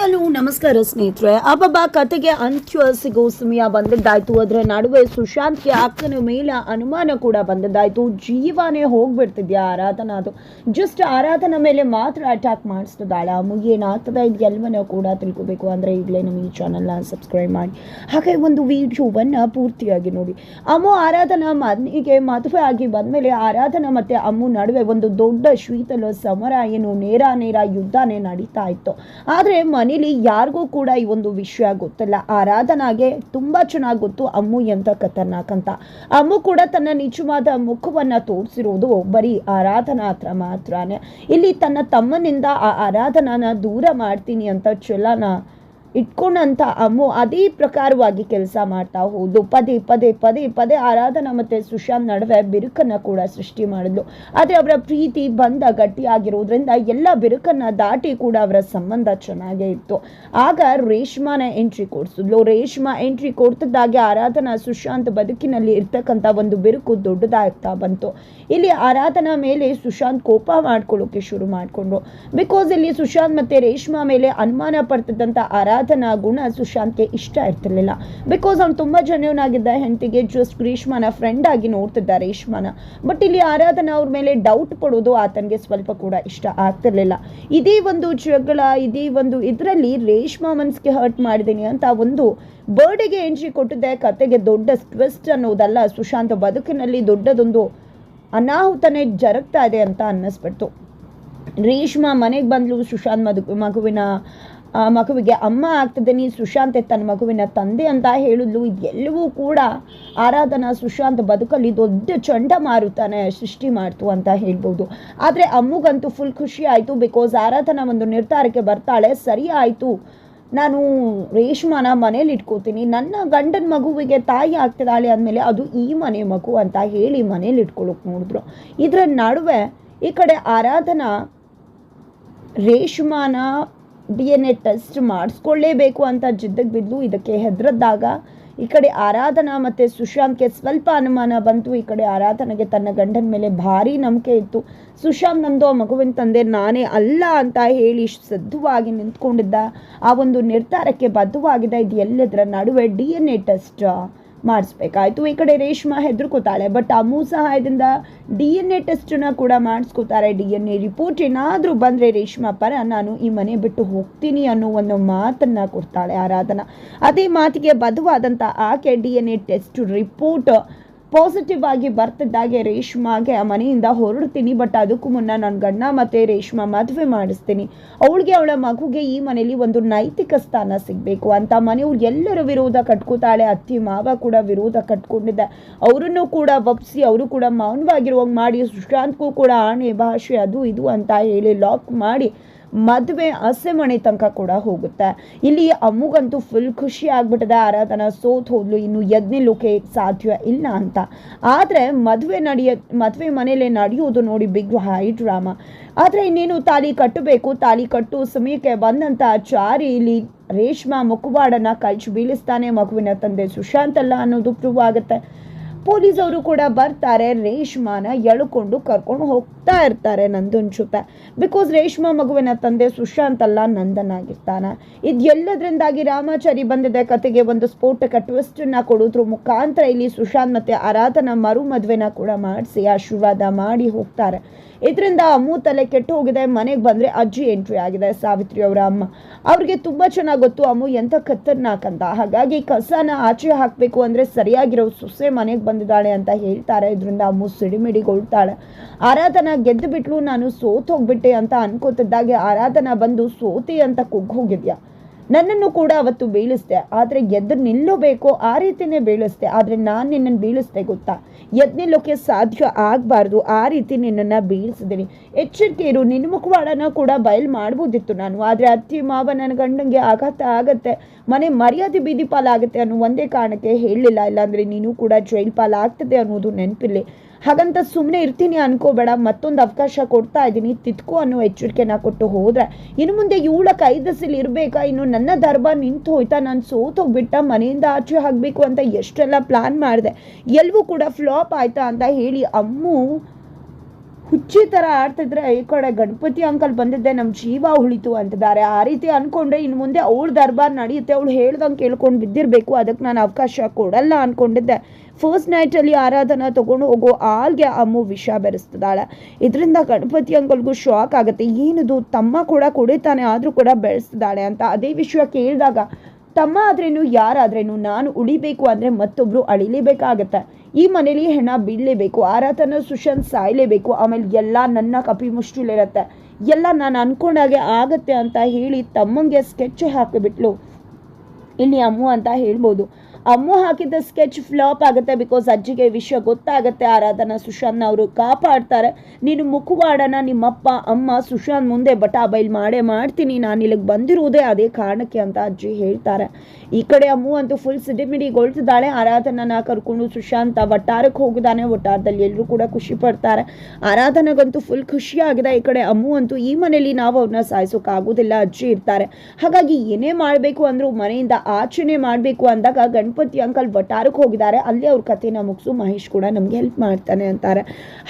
Hello, ನಮಸ್ಕಾರ ಸ್ನೇಹಿತರೆ. ಅಬ್ಬಬ್ಬ ಕತೆಗೆ ಅಂತ್ಯ ಸಿಗೋ ಸಮಯ ಬಂದದ್ದಾಯ್ತು ಅದರ ನಡುವೆ ಸುಶಾಂತ್ಗೆ ಅಕ್ಕನ ಮೇಲೆ ಅನುಮಾನ ಕೂಡ ಬಂದದ್ದಾಯ್ತು ಜೀವನೇ ಹೋಗ್ಬಿಡ್ತಿದ್ಯಾ ಆರಾಧನಾ ಅದು. ಜಸ್ಟ್ ಆರಾಧನಾ ಮೇಲೆ ಮಾತ್ರ ಅಟ್ಯಾಕ್ ಮಾಡಿಸ್ತದಾಳ ಅಮ್ಮಗೆ ಮುಗಿ ಏನಾಗ್ತದೆ ಇದು ಎಲ್ಲವನ್ನ ಕೂಡ ತಿಳ್ಕೊಬೇಕು ಅಂದರೆ ಈಗಲೇ ನಮ್ಮ ಈ ಚಾನಲ್ನ ಸಬ್ಸ್ಕ್ರೈಬ್ ಮಾಡಿ. ಹಾಗೆ ಒಂದು ವಿಡಿಯೋವನ್ನು ಪೂರ್ತಿಯಾಗಿ ನೋಡಿ. ಅಮ್ಮು ಆರಾಧನಾ ಮನೆಗೆ ಮದುವೆ ಆಗಿ ಬಂದಮೇಲೆ ಆರಾಧನಾ ಮತ್ತು ಅಮ್ಮು ನಡುವೆ ಒಂದು ದೊಡ್ಡ ಶೀತಲ ಸಮರ ಏನು ನೇರ ನೇರ ಯುದ್ಧನೇ ನಡೀತಾ ಇತ್ತು. ಆದರೆ ಮನೇಲಿ ಯಾರಿಗೂ ಕೂಡ ಈ ಒಂದು ವಿಷಯ ಗೊತ್ತಿಲ್ಲ. ಆರಾಧನಾಗೆ ತುಂಬ ಚೆನ್ನಾಗಿ ಗೊತ್ತು ಅಮ್ಮು ಎಂತ ಖತರ್ನಾಕ್ ಅಂತ. ಅಮ್ಮು ಕೂಡ ತನ್ನ ನಿಜವಾದ ಮುಖವನ್ನ ತೋರಿಸಿರೋದು ಬರೀ ಆರಾಧನಾ ಹತ್ರ ಮಾತ್ರನೇ. ಇಲ್ಲಿ ತನ್ನ ತಮ್ಮನಿಂದ ಆ ಆರಾಧನಾನ ದೂರ ಮಾಡ್ತೀನಿ ಅಂತ ಛಲನ ಇಟ್ಕೊಂಡಂತ ಅಮ್ಮು ಅದೇ ಪ್ರಕಾರವಾಗಿ ಕೆಲಸ ಮಾಡ್ತಾ ಹೋದ್ಲು ಪದೇ ಪದೇ ಪದೇ ಪದೇ ಆರಾಧನಾ ಮತ್ತೆ ಸುಶಾಂತ್ ನಡುವೆ ಬಿರುಕನ್ನ ಕೂಡ ಸೃಷ್ಟಿ ಮಾಡಿದ್ಲು. ಆದ್ರೆ ಅವರ ಪ್ರೀತಿ, ಬಂಧ ಗಟ್ಟಿಯಾಗಿರೋದ್ರಿಂದ ಎಲ್ಲ ಬಿರುಕನ್ನ ದಾಟಿ ಕೂಡ ಅವರ ಸಂಬಂಧ ಚೆನ್ನಾಗೇ ಇತ್ತು. ಆಗ ರೇಷ್ಮಾನ ಎಂಟ್ರಿ ಕೊಡಿಸಿದ್ಲು. ರೇಷ್ಮಾ ಎಂಟ್ರಿ ಕೊಡ್ತಿದ್ದಾಗೆ ಆರಾಧನಾ ಸುಶಾಂತ್ ಬದುಕಿನಲ್ಲಿ ಇರ್ತಕ್ಕಂಥ ಒಂದು ಬಿರುಕು ದೊಡ್ಡದಾಗ್ತಾ ಬಂತು. ಇಲ್ಲಿ ಆರಾಧನಾ ಮೇಲೆ ಸುಶಾಂತ್ ಕೋಪ ಮಾಡ್ಕೊಳ್ಳೋಕೆ ಶುರು ಮಾಡಿಕೊಂಡ್ರು. ಬಿಕಾಸ್ ಇಲ್ಲಿ ಸುಶಾಂತ್ ಮತ್ತೆ ರೇಷ್ಮಾ ಮೇಲೆ ಅನುಮಾನ ಪಡ್ತಿದ್ದಂಥ ಆರಾಧನಾ ಗುಣ ಸುಶಾಂತ್ಗೆ ಇಷ್ಟ ಇರ್ತಿರ್ಲಿಲ್ಲ. ಬಿಕಾಸ್ ಅವ್ನು ತುಂಬಾ ಜನವನಾಗಿದ್ದ ಆಗಿದ್ದ ಹೆಂಡತಿಗೆ ಜಸ್ಟ್ ಗ್ರೀಷ್ಮನ ಫ್ರೆಂಡ್ ಆಗಿ ನೋಡ್ತಿದ್ದಾರೆ ರೇಷ್ಮಾನ ಬಟ್ ಇಲ್ಲಿ ಆರಾಧನಾ ಅವ್ರ ಮೇಲೆ ಡೌಟ್ ಪಡೋದು ಆತನಿಗೆ ಸ್ವಲ್ಪ ಕೂಡ ಇಷ್ಟ ಆಗ್ತಿರ್ಲಿಲ್ಲ. ಇದೇ ಒಂದು ಜಗಳ, ಇದೇ ಒಂದು ಇದರಲ್ಲಿ ರೇಷ್ಮಾ ಮನ್ಸ್ಗೆ ಹರ್ಟ್ ಮಾಡಿದ್ದೀನಿ ಅಂತ ಒಂದು ಬರ್ಡೇಗೆ ಎಂಟ್ರಿ ಕೊಟ್ಟಿದ್ದೆ, ಕತೆಗೆ ದೊಡ್ಡ ಟ್ವಿಸ್ಟ್ ಅನ್ನೋದಲ್ಲ ಸುಶಾಂತ್ ಬದುಕಿನಲ್ಲಿ ದೊಡ್ಡದೊಂದು ಅನಾಹುತನೇ ಜರಗ್ತಾ ಇದೆ ಅಂತ ಅನ್ನಿಸ್ಬಿಡ್ತು. ರೇಷ್ಮಾ ಮನೆಗೆ ಬಂದ್ಲು ಸುಶಾಂತ್ ಮದು, ಮಗುವಿನ ಆ, ಮಗುವಿಗೆ ಅಮ್ಮ ಆಗ್ತಿದ್ದೀನಿ ಸುಶಾಂತ್ ತನ್ನ ಮಗುವಿನ ತಂದೆ ಅಂತ ಹೇಳಿದ್ಲು. ಇದೆಲ್ಲವೂ ಕೂಡ ಆರಾಧನಾ ಸುಶಾಂತ್ ಬದುಕಲ್ಲಿ ದೊಡ್ಡ ಚಂಡಮಾರುತನೇ ಸೃಷ್ಟಿ ಮಾಡ್ತು ಅಂತ ಹೇಳ್ಬೋದು. ಆದರೆ ಅಮ್ಮಗಂತೂ ಫುಲ್ ಖುಷಿ ಆಯಿತು ಬಿಕಾಸ್ ಆರಾಧನಾ ಒಂದು ನಿರ್ಧಾರಕ್ಕೆ ಬರ್ತಾಳೆ ಸರಿ ಆಯಿತು. ನಾನು ರೇಷ್ಮಾನ ಮನೇಲಿ ಇಟ್ಕೋತೀನಿ. ನನ್ನ ಗಂಡನ ಮಗುವಿಗೆ ತಾಯಿ ಆಗ್ತಿದ್ದಾಳೆ ಅಂದಮೇಲೆ ಅದು ಈ ಮನೆ ಮಗು ಅಂತ ಹೇಳಿ ಮನೇಲಿ ಇಟ್ಕೊಳ್ಳೋಕೆ ನೋಡಿದ್ರು. ಇದರ ನಡುವೆ ಈ ಕಡೆ ಆರಾಧನಾ ರೇಷ್ಮಾನ ಡಿ ಎನ್ ಎ ಟೆಸ್ಟ್ ಮಾಡಿಸ್ಕೊಳ್ಳೇಬೇಕು ಅಂತ ಜಿದ್ದಕ್ಕೆ ಬಿದ್ದು ಇದಕ್ಕೆ ಹೆದರದ್ದಾಗ ಈ ಕಡೆ ಆರಾಧನಾ ಮತ್ತು ಸುಶಾಂತ್ಗೆ ಸ್ವಲ್ಪ ಅನುಮಾನ ಬಂತು. ಈ ಕಡೆ ಆರಾಧನೆಗೆ ತನ್ನ ಗಂಡನ ಮೇಲೆ ಭಾರಿ ನಂಬಿಕೆ ಇತ್ತು. ಸುಶಾಂತ್ ನಂದು ಆ ಮಗುವಿನ ತಂದೆ ನಾನೇ ಅಲ್ಲ ಅಂತ ಹೇಳಿ ಸದ್ದುವಾಗಿ ನಿಂತ್ಕೊಂಡಿದ್ದ ಆ ಒಂದು ನಿರ್ಧಾರಕ್ಕೆ ಬದ್ಧವಾಗಿದೆ ಇದು ಎಲ್ಲದರ ನಡುವೆ ಡಿ ಎನ್ ಎ ಟೆಸ್ಟ್ ಮಾಡಿಸ್ಬೇಕಾಯ್ತು. ಈ ಕಡೆ ರೇಷ್ಮಾ ಹೆದರ್ಕೋತಾಳೆ ಬಟ್ ಅಮ್ಮು ಸಹಾಯದಿಂದ ಡಿ ಎನ್ ಎ ಟೆಸ್ಟನ್ನ ಕೂಡ ಮಾಡಿಸ್ಕೋತಾರೆ ಡಿ ಎನ್ ಎ ರಿಪೋರ್ಟ್ ಏನಾದರೂ ಬಂದರೆ ರೇಷ್ಮಾ ಪರ ನಾನು ಈ ಮನೆ ಬಿಟ್ಟು ಹೋಗ್ತೀನಿ ಅನ್ನೋ ಒಂದು ಮಾತನ್ನು ಕೊಡ್ತಾಳೆ ಆರಾಧನಾ. ಅದೇ ಮಾತಿಗೆ ಬದುವಾದಂಥ ಆಕೆ D N A test report positive ಆಗಿ ಬರ್ತಿದ್ದಾಗೆ ರೇಷ್ಮಾಗೆ ಆ ಮನೆಯಿಂದ ಹೊರಡ್ತೀನಿ ಬಟ್ ಅದಕ್ಕೂ ಮುನ್ನ ನನ್ನ ಗಂಡ ಮತ್ತೆ ರೇಷ್ಮಾ ಮದುವೆ ಮಾಡಿಸ್ತೀನಿ. ಅವಳಿಗೆ ಅವಳ ಮಗುಗೆ ಈ ಮನೆಯಲ್ಲಿ ಒಂದು ನೈತಿಕ ಸ್ಥಾನ ಸಿಗಬೇಕು. ಅಂತ ಮನೆಯವ್ರು ಎಲ್ಲರೂ ವಿರೋಧ ಕಟ್ಕೋತಾಳೆ, ಅತ್ತಿ ಮಾವ ಕೂಡ ವಿರೋಧ ಕಟ್ಕೊಂಡಿದ್ದೆ. ಅವರನ್ನು ಕೂಡ ಒಪ್ಸಿ, ಅವರು ಕೂಡ ಮೌನವಾಗಿರುವಂಗೆ ಮಾಡಿ, ಸುಶಾಂತ್ಗೂ ಕೂಡ ಆಣೆ ಭಾಷೆ ಅದು ಇದು ಅಂತ ಹೇಳಿ ಲಾಕ್ ಮಾಡಿ ಮದುವೆ ಹಸೆಮಣೆ ತನಕ ಕೂಡ ಹೋಗುತ್ತೆ. ಇಲ್ಲಿ ಅಮ್ಮಗಂತೂ ಫುಲ್ ಖುಷಿ ಆಗ್ಬಿಟ್ಟಿದೆ. ಆರಾಧನ ಸೋತ್ ಹೋದ್ಲು, ಇನ್ನು ಯಜ್ಞಲೋಕೆ ಸಾಧ್ಯ ಇಲ್ಲ ಅಂತ. ಆದರೆ ಮದುವೆ ನಡೆಯ, ಮದುವೆ ಮನೇಲೆ ನಡೆಯೋದು ನೋಡಿ ಬಿಗ್ ಹೈ ಡ್ರಾಮಾ ಆದರೆ ಇನ್ನೇನು ತಾಲಿ ಕಟ್ಟಬೇಕು, ತಾಲಿ ಕಟ್ಟು ಸಮಯಕ್ಕೆ ಬಂದಂಥ ಚಾರಿ ಇಲ್ಲಿ ರೇಷ್ಮಾ ಮುಖವಾಡನ ಕಳ್ಚಿ ಬೀಳಿಸ್ತಾನೆ ಮಗುವಿನ ತಂದೆ ಸುಶಾಂತ್ ಅಲ್ಲ ಅನ್ನೋದು ಪ್ರೂವ್ ಆಗುತ್ತೆ. ಪೊಲೀಸ್ ಅವರು ಕೂಡ ಬರ್ತಾರೆ. ರೇಷ್ಮಾನ ಎಳ್ಕೊಂಡು ಕರ್ಕೊಂಡು ಹೋಗ್ತಾ ಇರ್ತಾರೆ ನಂದನ್ ಜೊತೆ. ಬಿಕಾಸ್ ರೇಷ್ಮಾ ಮಗುವಿನ ತಂದೆ ಸುಶಾಂತ್ ಅಲ್ಲ, ನಂದನ್ ಆಗಿರ್ತಾನೆ. ಇದು ಎಲ್ಲದರಿಂದಾಗಿ ರಾಮಾಚಾರಿ ಬಂದಿದೆ. ಕತೆಗೆ ಒಂದು ಸ್ಫೋಟಕ ಟ್ವಿಸ್ಟನ್ನ ಕೊಡೋದ್ರ. ಮುಖಾಂತರ ಇಲ್ಲಿ ಸುಶಾಂತ್ ಮತ್ತೆ ಆರಾಧನ ಮರು ಮದುವೆನ ಕೂಡ ಮಾಡಿಸಿ, ಆಶೀರ್ವಾದ ಮಾಡಿ ಹೋಗ್ತಾರೆ. ಇದರಿಂದ ಅಮ್ಮು ತಲೆ ಕೆಟ್ಟು ಹೋಗಿದೆ. ಮನೆಗೆ ಬಂದರೆ ಅಜ್ಜಿ ಎಂಟ್ರಿ ಆಗಿದೆ. ಸಾವಿತ್ರಿ ಅವರ ಅಮ್ಮ. ಅವ್ರಿಗೆ ತುಂಬ ಚೆನ್ನಾಗಿ ಗೊತ್ತು. ಅಮ್ಮು ಎಂಥ ಕತ್ತರ್ನಾಕಂತ ಹಾಗಾಗಿ ಕಸನ ಆಚೆ ಹಾಕಬೇಕು ಅಂದರೆ ಸರಿಯಾಗಿರೋ ಸೊಸೆ ಮನೆಗೆ ಬಂದಿದ್ದಾಳೆ ಅಂತ ಹೇಳ್ತಾರೆ. ಇದರಿಂದ ಅಮ್ಮು ಸಿಡಿಮಿಡಿಗೊಳ್ತಾಳೆ ಆರಾಧನಾ ಗೆದ್ದು ಬಿಟ್ಲು ನಾನು ಸೋತ್ ಹೋಗ್ಬಿಟ್ಟೆ ಅಂತ ಅನ್ಕೋತಿದ್ದಾಗೆ ಆರಾಧನಾ ಬಂದು ಸೋತಿ ಅಂತ ಕುಗ್ಗ್ ಹೋಗಿದ್ಯಾ? ನನ್ನನ್ನು ಕೂಡ ಅವತ್ತು ಬೀಳಿಸ್ದೆ. ಆದರೆ ಎದ್ದು ನಿಲ್ಲಬೇಕು, ಆ ರೀತಿನೇ ಬೀಳಿಸ್ದೆ. ಆದರೆ ನಾನು ನಿನ್ನನ್ನು ಬೀಳಿಸ್ದೆ ಗೊತ್ತಾ? ಎದ್ದು ನಿಲ್ಲೋಕೆ ಸಾಧ್ಯ ಆಗಬಾರ್ದು, ಆ ರೀತಿ ನಿನ್ನನ್ನು ಬೀಳಿಸಿದ್ದೀನಿ ಎಚ್ಚರಿಕೆ ಇರು ನಿನ್ನ ಮುಖವಾಡನ ಕೂಡ ಬಯಲು ಮಾಡ್ಬೋದಿತ್ತು ನಾನು. ಆದರೆ ಅತ್ತಿ ಮಾವ ನನ್ನ ಗಂಡಂಗೆ ಆಘಾತ ಆಗತ್ತೆ. ಮನೆ ಮರ್ಯಾದೆ ಬೀದಿ ಪಾಲಾಗುತ್ತೆ ಅನ್ನೋ ಒಂದೇ ಕಾರಣಕ್ಕೆ ಹೇಳಲಿಲ್ಲ. ಇಲ್ಲಾಂದರೆ ನೀನು ಕೂಡ ಜೈಲ್ ಪಾಲಾಗ್ತದೆ ಅನ್ನೋದು ನೆನಪಿಲ್ಲಿ ಹಾಗಂತ ಸುಮ್ಮನೆ ಇರ್ತೀನಿ ಅನ್ಕೋಬೇಡ, ಮತ್ತೊಂದು ಅವಕಾಶ ಕೊಡ್ತಾ ಇದ್ದೀನಿ ತಿತ್ಕೋ ಅನ್ನೋ ಎಚ್ಚರಿಕೆನ ಕೊಟ್ಟು ಹೋದ್ರೆ. ಇನ್ನು ಮುಂದೆ ಇವಳ ಕೈದಸಲ್ಲಿ ಇರಬೇಕಾ? ಇನ್ನು ನನ್ನ ದರ್ಬಾ ನಿಂತು ಹೋಯ್ತಾ, ನಾನು ಸೋತೋಗ್ಬಿಟ್ಟ, ಮನೆಯಿಂದ ಆಚೆ ಹಾಕಬೇಕು ಅಂತ ಎಷ್ಟೆಲ್ಲ ಪ್ಲಾನ್ ಮಾಡಿದೆ. ಎಲ್ಲವೂ ಕೂಡ ಫ್ಲಾಪ್ ಆಯ್ತಾ ಅಂತ ಹೇಳಿ ಅಮ್ಮು ಹುಚ್ಚಿ ಥರ ಆಡ್ತಿದ್ರೆ ಈ ಕಡೆ ಗಣಪತಿ ಅಂಕಲ್ ಬಂದಿದ್ದೆ ನಮ್ಮ ಜೀವ ಉಳಿತು ಅಂತಿದ್ದಾರೆ. ಆ ರೀತಿ ಅನ್ಕೊಂಡ್ರೆ ಇನ್ನು ಮುಂದೆ ಅವ್ಳ ದರ್ಬಾರ್ ನಡೆಯುತ್ತೆ, ಅವಳು ಹೇಳ್ದಂಗೆ ಕೇಳ್ಕೊಂಡು ಬಿದ್ದಿರಬೇಕು. ಅದಕ್ಕೆ ನಾನು ಅವಕಾಶ ಕೊಡಲ್ಲ ಅನ್ಕೊಂಡಿದ್ದೆ. ಫಸ್ಟ್ ನೈಟಲ್ಲಿ ಆರಾಧನಾ ತಗೊಂಡು ಹೋಗೋ ಆಲ್ಗೆ ಅಮ್ಮು ವಿಷ ಬೆರೆಸ್ತಿದ್ದಾಳೆ. ಇದರಿಂದ ಗಣಪತಿ ಅಂಕಲ್ಗೂ ಶಾಕ್ ಆಗುತ್ತೆ. ಏನಿದು? ತಮ್ಮ ಕೂಡ ಕುಡಿತಾನೆ, ಆದರೂ ಕೂಡ ಬೆಳೆಸ್ತಿದ್ದಾಳೆ ಅಂತ ಅದೇ ವಿಷಯ ಕೇಳಿದಾಗ, ತಮ್ಮ ಆದ್ರೇನು ಯಾರಾದ್ರೇನು ನಾನು ಉಳಿಬೇಕು ಅಂದರೆ ಮತ್ತೊಬ್ಬರು ಅಳಿಲೇಬೇಕಾಗತ್ತೆ. ಈ ಮನೇಲಿ ಹೆಣ ಬೀಳಲೇಬೇಕು ಆರಾತನ ಸುಶಾಂತ್ ಸಾಯಲೇಬೇಕು, ಆಮೇಲೆ ಎಲ್ಲ ನನ್ನ ಕಪಿ ಮುಷ್ಟಿಲಿರತ್ತೆ. ಎಲ್ಲ ನಾನು ಅನ್ಕೊಂಡಾಗೆ ಆಗತ್ತೆ ಅಂತ ಹೇಳಿ ತಮ್ಮಂಗೆ ಸ್ಕೆಚ್ ಹಾಕಿಬಿಟ್ಲು. ಇಲ್ಲಿ ಅಮ್ಮು ಅಂತ ಹೇಳ್ಬೋದು. ಅಮ್ಮು ಹಾಕಿದ ಸ್ಕೆಚ್ ಫ್ಲಾಪ್ ಆಗುತ್ತೆ ಬಿಕಾಸ್ ಅಜ್ಜಿಗೆ ವಿಷಯ ಗೊತ್ತಾಗುತ್ತೆ. ಆರಾಧನಾ ಸುಶಾಂತ್ನ ಅವರು ಕಾಪಾಡ್ತಾರೆ. ನೀನು ಮುಖವಾಡನ ನಿಮ್ಮಪ್ಪ, ಅಮ್ಮ, ಸುಶಾಂತ್ ಮುಂದೆ ಬಟಾ ಬೈಲ್ ಮಾಡೇ ಮಾಡ್ತೀನಿ. ನಾನು ಇಲ್ಲಿಗೆ ಬಂದಿರುವುದೇ ಅದೇ ಕಾರಣಕ್ಕೆ ಅಂತ ಅಜ್ಜಿ ಹೇಳ್ತಾರೆ. ಈ ಕಡೆ ಅಮ್ಮು ಅಂತೂ ಫುಲ್ ಸಿಡಿಮಿಡಿಗೊಳ್ತಿದ್ದಾಳೆ. ಆರಾಧನನ ಕರ್ಕೊಂಡು ಸುಶಾಂತ ವಟ್ಟಾರಕ್ಕೆ ಹೋಗಿದ್ದಾನೆ. ವಟ್ಟಾರದಲ್ಲಿ ಎಲ್ಲರೂ ಕೂಡ ಖುಷಿ ಪಡ್ತಾರೆ. ಆರಾಧನೆಗಂತೂ ಫುಲ್ ಖುಷಿಯಾಗಿದೆ. ಈ ಕಡೆ ಅಮ್ಮು ಅಂತೂ ಈ ಮನೆಯಲ್ಲಿ ನಾವು ಅವ್ರನ್ನ ಸಾಯಿಸೋಕ್ಕಾಗೋದಿಲ್ಲ ಅಜ್ಜಿ ಇರ್ತಾರೆ. ಹಾಗಾಗಿ ಏನೇ ಮಾಡಬೇಕು ಅಂದರೂ ಮನೆಯಿಂದ ಆಚರಣೆ ಮಾಡಬೇಕು ಅಂದಾಗ ಗಣಪತಿ ಅಂಕಲ್ ವಟಾರಕ್ಕೆ ಹೋಗಿದ್ದಾರೆ. ಅಲ್ಲಿ ಅವ್ರ ಕಥೆನ ಮುಗಿಸು, ಮಹೇಶ್ ಕೂಡ ನಮ್ಗೆ ಹೆಲ್ಪ್ ಮಾಡ್ತಾನೆ ಅಂತಾರೆ.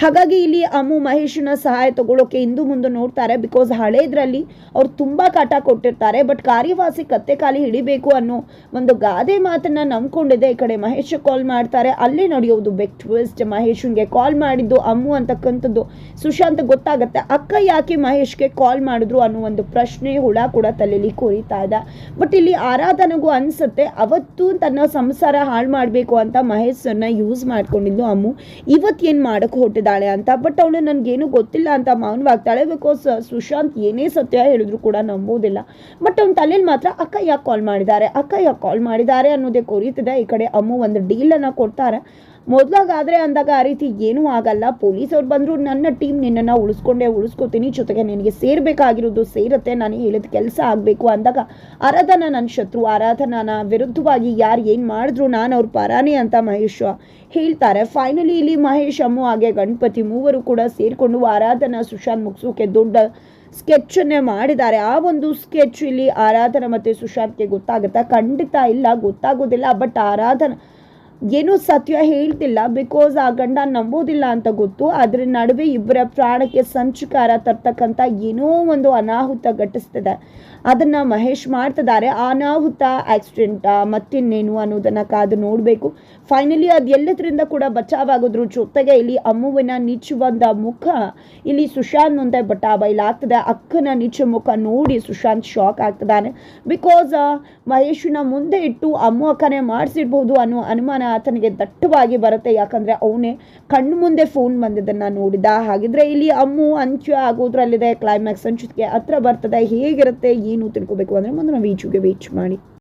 ಹಾಗಾಗಿ ಇಲ್ಲಿ ಅಮ್ಮು ಮಹೇಶನ ಸಹಾಯ ತಗೊಳ್ಳೋಕೆ ಇಂದು ಮುಂದೆ ನೋಡ್ತಾರೆ. ಬಿಕಾಸ್ ಹಳೇದ್ರಲ್ಲಿ ಅವ್ರು ತುಂಬ ಕಾಟ ಕೊಟ್ಟಿರ್ತಾರೆ. ಬಟ್ ಕಾರ್ಯವಾಸಿ ಕತ್ತೆ ಕಾಲಿ ಹಿಡಿಬೇಕು ಅನ್ನೋ ಒಂದು ಗಾದೆ ಮಾತನ್ನ ನಂಬ್ಕೊಂಡಿದೆ ಈ ಕಡೆ ಮಹೇಶ್ ಕಾಲ್ ಮಾಡ್ತಾರೆ. ಅಲ್ಲೇ ನಡೆಯೋದು ಬೆಕ್ ಟ್ವಿಸ್ಟ್ ಮಹೇಶ್ಗೆ ಕಾಲ್ ಮಾಡಿದ್ದು ಅಮ್ಮು ಅಂತಕ್ಕಂಥದ್ದು ಸುಶಾಂತ್ ಗೊತ್ತಾಗತ್ತೆ. ಅಕ್ಕ ಯಾಕೆ ಮಹೇಶ್ಗೆ ಕಾಲ್ ಮಾಡಿದ್ರು ಅನ್ನೋ ಒಂದು ಪ್ರಶ್ನೆ ಹುಳ ಕೂಡ ತಲೆಯಲ್ಲಿ ಕೊರಿತಾ ಇದೆ. ಬಟ್ ಇಲ್ಲಿ ಆರಾಧನೆಗೂ ಅನ್ಸುತ್ತೆ. ಅವತ್ತು ತನ್ನ ಸಂಸಾರ ಹಾಳು ಮಾಡಬೇಕು ಅಂತ ಮಹೇಶ್ವರನ್ನ ಯೂಸ್ ಮಾಡ್ಕೊಂಡಿದ್ದು ಅಮ್ಮು. ಇವತ್ತು ಏನು ಮಾಡಕ್ಕೆ ಹೊಟ್ಟಿದ್ದಾಳೆ ಅಂತ ಬಟ್ ಅವಳು ನನಗೇನು ಗೊತ್ತಿಲ್ಲ ಅಂತ ಮೌನವಾಗ್ತಾಳೆ ಬಿಕಾಸ್ ಸುಶಾಂತ್ ಏನೇ ಸತ್ಯ ಹೇಳಿದ್ರು ಕೂಡ ನಂಬೋದಿಲ್ಲ ಬಟ್ ಅವ್ನ ತಲೆಯಲ್ಲಿ ಮಾತ್ರ ಅಕ್ಕ ಯಾಕೆ ಕಾಲ್ ಮಾಡಿದ್ದಾರೆ. ಅಕ್ಕ ಯಾಕೆ ಕಾಲ್ ಮಾಡಿದ್ದಾರೆ ಅನ್ನೋದೇ ಕೊರೀತಿದೆ. ಈ ಕಡೆ ಅಮ್ಮು ಒಂದು ಡೀಲನ್ನು ಕೊಡ್ತಾರೆ. ಮೊದಲಾಗಾದರೆ ಅಂದಾಗ ಆ ರೀತಿ ಏನೂ ಆಗಲ್ಲ. ಪೊಲೀಸವ್ರು ಬಂದರೂ ನನ್ನ ಟೀಮ್ ನಿನ್ನನ್ನು ಉಳಿಸ್ಕೊಂಡೆ, ಉಳಿಸ್ಕೊತೀನಿ, ಜೊತೆಗೆ ನಿನಗೆ ಸೇರಬೇಕಾಗಿರೋದು ಸೇರುತ್ತೆ, ನಾನು ಹೇಳಿದ ಕೆಲಸ ಆಗಬೇಕು ಅಂದಾಗ ಆರಾಧನಾ ನನ್ನ ಶತ್ರು. ಆರಾಧನಾನ ವಿರುದ್ಧವಾಗಿ ಯಾರು ಏನು ಮಾಡಿದ್ರು ನಾನು ಅವ್ರ ಪರಾನೇ ಅಂತ ಮಹೇಶ್ ಹೇಳ್ತಾರೆ. ಫೈನಲಿ ಇಲ್ಲಿ ಮಹೇಶ್, ಅಮ್ಮು ಹಾಗೆ ಗಣಪತಿ ಮೂವರು ಕೂಡ ಸೇರಿಕೊಂಡು ಆರಾಧನಾ ಸುಶಾಂತ್ ಮುಗಿಸೋಕೆ ದೊಡ್ಡ ಸ್ಕೆಚನ್ನೇ ಮಾಡಿದ್ದಾರೆ. ಆ ಒಂದು ಸ್ಕೆಚ್ ಇಲ್ಲಿ ಆರಾಧನಾ ಮತ್ತು ಸುಶಾಂತ್ಗೆ ಗೊತ್ತಾಗುತ್ತಾ? ಖಂಡಿತ ಇಲ್ಲ, ಗೊತ್ತಾಗೋದಿಲ್ಲ. ಬಟ್ ಆರಾಧನಾ ಏನೂ ಸತ್ಯ ಹೇಳ್ತಿಲ್ಲ ಬಿಕಾಸ್ ಆ ಗಂಡ ನಂಬೋದಿಲ್ಲ ಅಂತ ಗೊತ್ತು. ಅದ್ರ ನಡುವೆ ಇಬ್ಬರ ಪ್ರಾಣಕ್ಕೆ ಸಂಚುಕಾರ ತರ್ತಕ್ಕಂಥ ಏನೋ ಒಂದು ಅನಾಹುತ ಘಟಿಸ್ತದೆ. ಅದನ್ನು ಮಹೇಶ್ ಮಾಡ್ತಿದ್ದಾರೆ. ಅನಾಹುತ ಆಕ್ಸಿಡೆಂಟಾ ಮತ್ತಿನ್ನೇನು ಅನ್ನೋದನ್ನು ಕಾದು ನೋಡಬೇಕು. ಫೈನಲಿ ಅದು ಎಲ್ಲದರಿಂದ ಕೂಡ ಬಚಾವಾಗೋದ್ರ ಜೊತೆಗೆ ಇಲ್ಲಿ ಅಮ್ಮುವಿನ ನಿಚ್ಚುವಂಥ ಮುಖ, ಇಲ್ಲಿ ಸುಶಾಂತ್ ಮುಂದೆ ಬಟ್ಟ ಆಗ್ತದೆ ಅಕ್ಕನ ನಿಚ್ಚು ಮುಖ ನೋಡಿ ಸುಶಾಂತ್ ಶಾಕ್ ಆಗ್ತದಾನೆ ಬಿಕಾಸ್ ಮಹೇಶನ ಮುಂದೆ ಇಟ್ಟು ಅಮ್ಮು ಅಕ್ಕನೇ ಮಾಡಿಸಿರ್ಬೋದು ಅನ್ನೋ ಅನುಮಾನ ಆತನಿಗೆ ದಟ್ಟವಾಗಿ ಬರುತ್ತೆ. ಯಾಕಂದರೆ ಅವನೇ ಕಣ್ಣು ಮುಂದೆ ಫೋನ್ ಬಂದಿದ್ದನ್ನು ನೋಡಿದ. ಹಾಗಿದ್ರೆ ಇಲ್ಲಿ ಅಮ್ಮು, ಅಂಚು ಆಗೋದ್ರಲ್ಲಿದೆ. ಕ್ಲೈಮ್ಯಾಕ್ಸ್ ಅಂಚುಗೆ ಹತ್ರ ಬರ್ತದೆ. ಹೇಗಿರುತ್ತೆ, ಏನು ತಿಳ್ಕೊಬೇಕು ಅಂದರೆ ಮುಂದೆ ನಾವು ಈಚುಗೆ ವೇಚ್ ಮಾಡಿ.